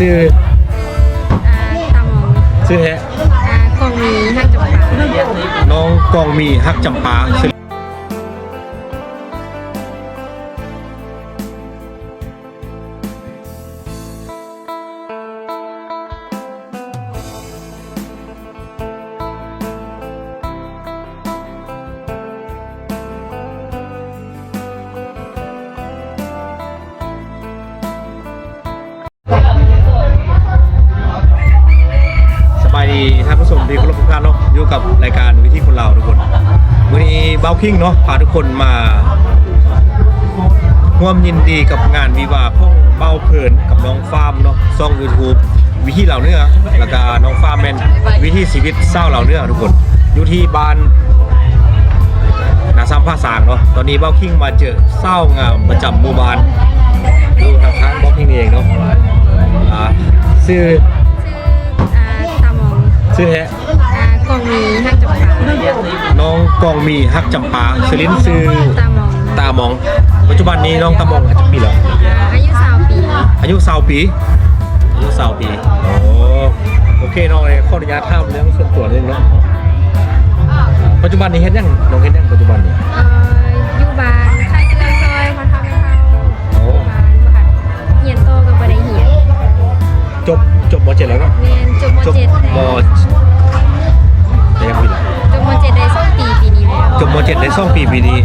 ชื่ออ่าตามองชื่อแฮะ อ่ากองมีฮักจำปาน้องกองมีฮักจำปา นี้เบลคิงเนาะพาทุกคนมาร่วมยินดีกับงานวิวาห์ของเบ้าเพลินกับน้องฟาร์มเนาะช่อง YouTube วิธีเหล่าเนื้อแล้วก็น้องฟาร์มแมนวิธีชีวิตเศร้าเหล่าเนื้อทุกคนอยู่ที่บ้านนาซ้ำผ้าสางเนาะตอนนี้เบ้าคิงมาเจอเศร้างามประจำหมู่บ้านดูทางข้างเบ้าคิงนี่เองเนาะอ่าชื่อชื่ออ่าตามองชื่อแฮะ กองมีฮักจำปาสลินซื้อตามองตามอง ปัจจุบันนี้น้องตามองอายุปีแล้วอ่าอายุสาวปีอายุสาวปีอายุสาวปีโอ้โอเคน้องเลยขออนุญาตถามเรื่องส่วนตัวนิดนึงเนาะปัจจุบันนี้เฮ็ดยังน้องเฮ็ดยังปัจจุบันนี้เอ่ออยู่บ้านใครเกลือซอยคนเฒ่าไม่เฒ่าโอ้บ้านบ้านเหียนโตก็บ่ได้เหียนจบจบม .7 แล้วเนาะแม่นจบมจบเจ็ดม .7 ได้สองปีปีนี้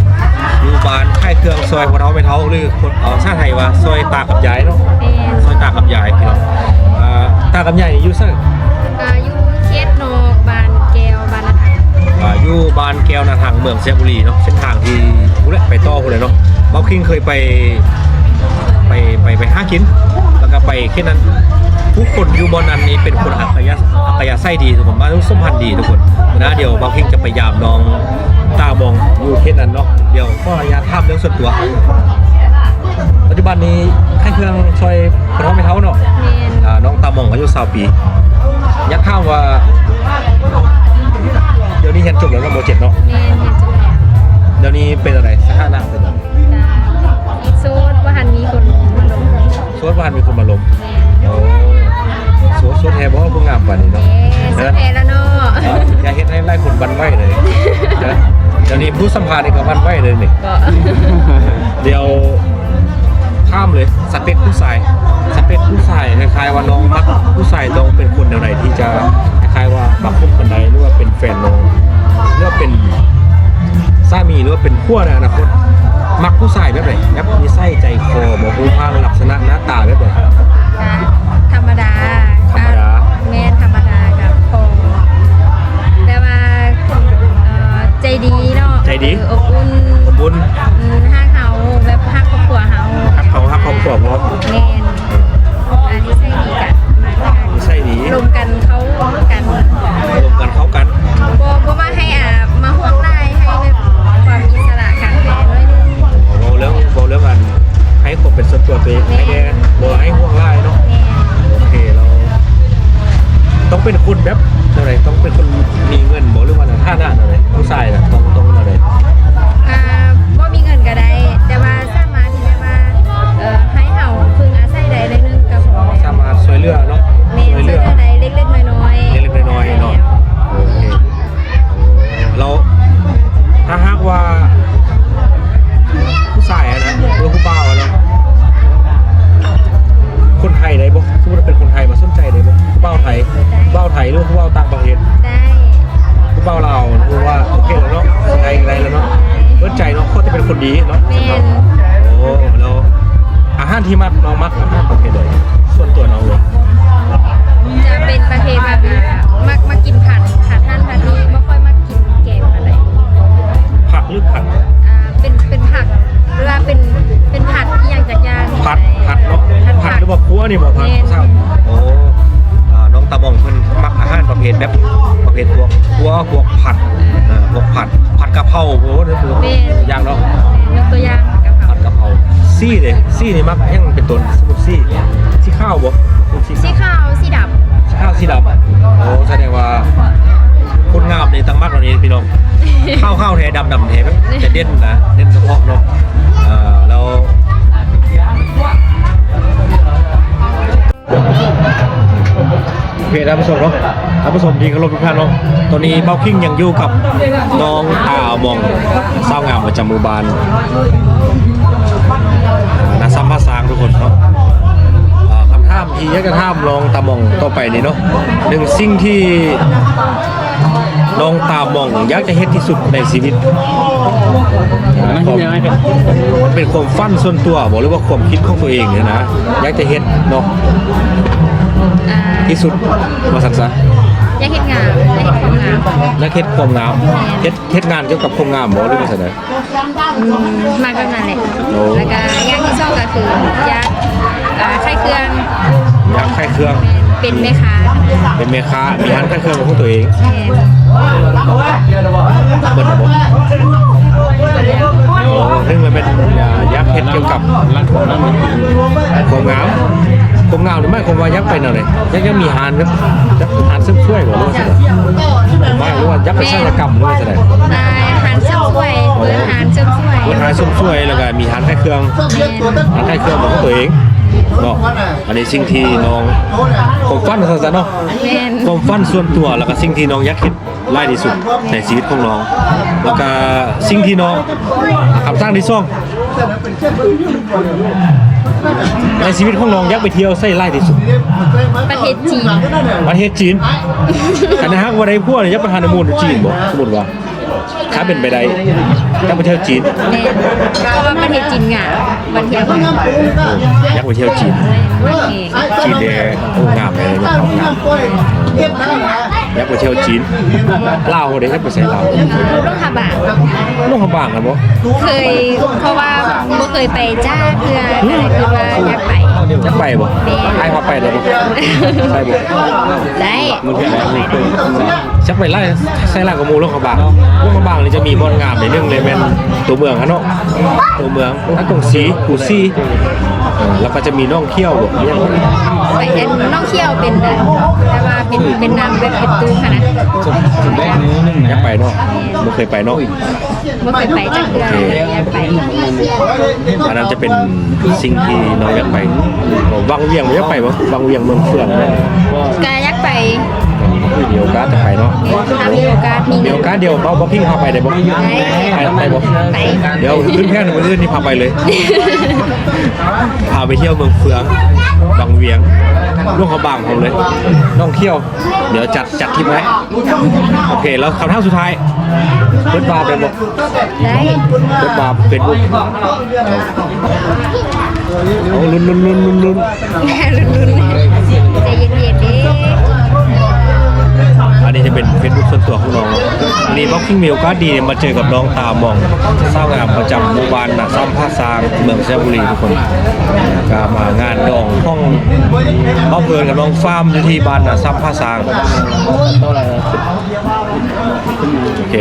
อยู่บ้านค่ายเครื่องซอยพอเท้าไม่เท้าหรือคนเอาชาติไทยว่าซอยตากับยายเนาะแม่นซอยตากับยายพี่น้องอ่าตากับยายนี่อยู่ซั่นก็อยู่เขตนอกบ้านแก้วบ้านละทังอ่าอยู่บ้านแก้วนาทางเมืองเชียงบุรีเนาะเส้นทางที่กูแหละไปต่อกูเลยเนาะบ๊อบคิงเคยไปไปไปไปห้ากิน แล้วก็ไปแค่นั้น ทุกคนอยู่บนนั้นนี้เป็นคนอัคยะอัคยะไส้ดีทุกคนบ้านทุกสมพันธ์ดีทุกคนนะเดี๋ยวบ๊อบคิงจะไปยามน้องตามองอยู่แค่นั้นเนาะเดี๋ยวก็ระยะท่ามเรื่องส่วนตัว ปัจจุบันนี้ให้เครื่องช่วยพน้องไม่เท้าเนาะแม่นอ่าน้องตามองอายุสาวปี บันไหวเลยนะเดี๋ยวนี้ผู้สัมภาษณ์นี่ก็บันไหวเลยนี่ก็เดี๋ยวข้ามเลยสเปคผู้ชายสเปคผู้ชายคล้ายๆว่าน้องมักผู้ชายต้องเป็นคนแนวไหนที่จะคล้ายๆว่าบักคุมกันใดหรือว่าเป็นแฟนน้องหรือว่าเป็นสามีหรือว่าเป็นขั้วในอนาคตมักผู้ชายแบบไหนแบบนิสัยใจคอบอกผู้พางลักษณะหน้าตาแบบไหนก็ธรรมดาธรรมดา ดีเนาะใจดี เอออบอุ่นสมบูรณ์อืมฮักเฮาแบบฮักครอบครัวเฮาฮักเขาฮักครอบครัวพร้อมแม่นอันนี้ใช่ดีกันมากันนิสัยดีรวมกันเขากันรวมกันเข้ากันบ่บ่ว่าให้อ่ามาห่วงไล่ให้แบบความอิสระกันแม่ด้วยนึง เราเรื่องเราเรื่องกันให้คนเป็นส่วนตัวตัวเองให้แน่บ่ให้ห่วงไล่ เป็นคนแบบอะไรต้องเป็นคนมีเงินบอกเรื่องว่าท่าหน้าอะไรผู้ชายนะต้องต้องอะไร อาหารที่มักน้องมักอาหารประเภทใดส่วนตัวน้องเลยจะเป็นประเภทแบบอ่ามักมากินผัดผัดท่านผัดนี้ไม่ค่อยมากินแกงอะไร ผักหรือผัดอ่าเป็นเป็นผักหรือว่าเป็นเป็นผัดที่อย่างจากยานผัดผัดเนาะผัดผัดผักหรือว่าคั่วนี่บอกผัดแม่นเศร้าโอ้อ่าน้องตาบองเพิ่นมักอาหารประเภทแบบประเภทพวกคั่วพวกผัดอ่าพวกผัดผัดกะเพราโอ้โหนี่คือแม่นอย่างเนาะยกตัวอย่าง ซี่เลยซี่นี่มักยังเป็นต้นสมมุติซี่ซี่ข้าวบ่ซี่สีข้าวขาวสีดำข้าวสีดำโอ้แสดงว่าคนงามในตั้งมากกว่านี้พี่น้องข้าวข้าวแท้ดำดำแท้แบบจะเด่นนะเด่นเฉพาะเนาะอ่าแล้วเคท่านผู้ชมเนาะท่านผู้ชมที่เคารพทุกท่านเนาะตอนนี้เบ้าคิงยังอยู่กับน้องอามองเศร้างามประจำหมู่บ้านนาซัมภาษาง ทุกคนเนาะอ่าคำถามที่อยากจะถามลองตามองต่อไปนี่เนาะหนึ่งสิ่งที่น้องตามองอยากจะเฮ็ดที่สุดในชีวิตมันคือยังไงกันมันเป็นความฟันส่วนตัวบอกหรือว่าความคิดของตัวเองเนี่ยนะอยากจะเฮ็ดเนาะอ่าที่สุดมาสักซะอยากเฮ็ดงามอยากเฮ็ดความงามนักเฮ็ดความงามเฮ็ดเฮ็ดงานเกี่ยวกับความงามบ่หรือว่าซั่นใดอื มมาแบบนั้นแหละโอ้แล้วก็อย่างที่สองก็คืออยากอ่าขายเครื่องอยากขายเครื่อง เป็นแม่ค้าเป็นแม่ค้ามีร้านขายเครื่องของตัวเองแทนเบิดบ่โอ้ซึ่งมันเป็นอยากเฮ็ดเกี่ยวกับร้านของร้านมันความงามความงามนี่หมายความว่าอยากไปแนวไหนอยากจะมีหานครับอยากหานเสริมช่วยบ่หรือว่าซั่นใดไม่หรือว่าอยากไปศัลยกรรมหรือว่าซั่นใดนายอาหารเส ช่วยแล้วก็มีหานขายเครื่องแม่นร้านขายเครื่องของตัวเองเนาะอันนี้สิ่งที่น้องผมฟันสั้นๆเนาะแม่นความฟันส่วนตัวแล้วก็สิ่งที่น้องอยากเห็นไล่ที่สุดในชีวิตของน้อง แล้วก็สิ่งที่น้องคำสร้างที่ซ่องในชีวิตของน้องอยากไปเที่ยวใส่ไล่ที่สุด ประเทศจีนประเทศจีนอันนะฮะวันใดพวกเนี่ยอยากไปฮันนีมูนที่จีนบ่สมมติว่า ถ้าเป็นไปได้อยากไปเที่ยวจีนแม่นเพราะว่าประเทศจีนงามวันเที่ยวงามอยากไปเที่ยวจีนมันเองจีนแดงโอ้งามเลยงามงามอ ยากไปเที่ยวจีนลาวเด้อยากไปใส่ลาวลูกหาบาทลูกเขาบางกันบ่เคยเพราะว่าบ่เคยไปจ้าเพื่อก็เลยคิดว่าอยากไปจะไปบ่ไอ้พาไปได้บ่ไปบ่ได้มึงเห็นไหมมึงเคยจะไปไล่ใส่ไล่กับหมูลูกเขาบางลูกเขาบางนี่จะมีบอลงามในเรื่องเลยแม่นตัวเมืองฮะเนาะตัวเมืองถ้ากงสีกูซี่เออ แล้วก็จะมีน้องเที่ยวบ่เนี่ยไปอันน้องเที่ยวเป็นนะแต่ว่าเป็นเป็นนำเป็นเป็นตู้ค่ะนะจุดแรกนี้นึงอยากไปเนาะบ่เคยไปเนาะบ่เคยไปจ้าเพื่ออยากไปอันนั้นจะเป็นสิ่งที่น้องอยากไปวังเวียงบ่อยากไปบ่วังเวียงเมืองเฟื่องเนี่ยกายอยากไป มีโอกาสจะไปเนาะถ้ามีโอกาสมีมีเงินโอกาสเดียวเบาบ็อกกิ้งพาไปได้บ่ไปไปบ่ไปเดี๋ยวขึ้นแค่หนึ่งวันนี้พาไปเลยพาไปเที่ยวเมืองเฟืองบางเวียงลูกเขาบางผมเลยน้องเที่ยว เดี๋ยวจัดจัดทริปไว้โอเคแล้วคำถามสุดท้ายเบิร์ดบาร์เป็นบ่ได้เบิร์ดบาร์เป็นบุ๊กเอาลุ้นลุ้นลุ้นลุ้นลุ้นแม่ลุ้นๆใจเย็นๆเด้ บ็อกกิ้งมีโอกาสดีมาเจอกับน้องตามองสร้างงานประจำหมู่บ้านนะซ้ำภาซางเมืองเชียงบุรีทุกคนก็มางานดองห้องห้องเพื่อนกับน้องฟาร์มที่บ้านนะซ้ำภาซางเท่าไหร่โอเค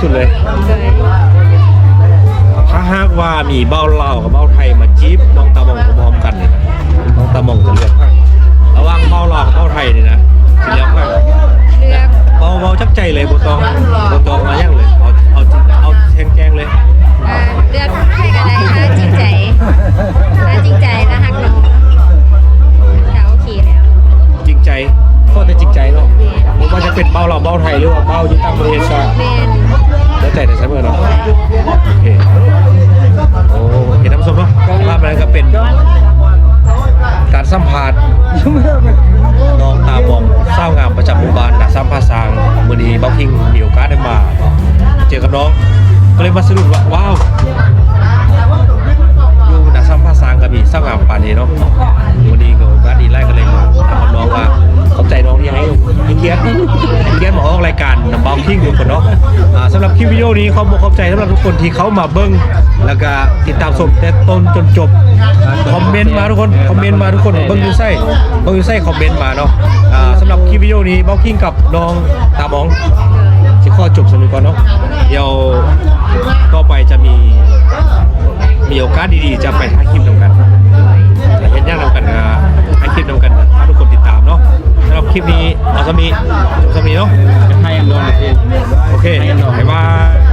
สุดท้ายท้ายสุดเลยเลย ถ้าหากว่ามีเบ้าเล่าวกับเบ้าไทยมาจีบน้องตามองพร้อมๆกันเนี่ยนะน้องตามองจะเลือกใครระหว่างเบ้าเล่าวกับเบ้าไทยนี่นะจะเลือกใครเลือกเบาเบาจักใจเลยบตองบตองมายังเลย อกับน้อง ก็เลยมาสรุปว่าว้าวอยู่นะซ้ำภาษาก็มีสร้างงามปานนี้เนาะวันนี้ก็บ้านดีไล่กันเลยมาถามน้องว่าขอบใจน้องที่ให้ให้เกียรติให้เกียรติมาออกรายการนำเบาทิ้งทุกคนเนาะอ่าสำหรับคลิปวิดีโอนี้ขอบอกขอบใจสำหรับทุกคนที่เขามาเบิ้งแล้วก็ติดตามชมแต่ต้นจนจบคอมเมนต์มาทุกคนคอมเมนต์มาทุกคนเบิ้งยูไส้เบิ้งยูไส้คอมเมนต์มาเนาะสำหรับคลิปวิดีโอนี้เบาคิงกับน้องตาบองที่ข้อจบสนุ ก่อนเนาะเดี๋ยวต่อไปจะมีมีโอกาสดีๆ จะไปถ่ายคลิปนำกันเห็นย่างนำกันนะหาคลิปนำกันนะทุกคนติดตามเนาะสำหรับคลิปนี้เอาสมีเอาสมีเนาะให้ยังโดนโอเคบ๊ายบาย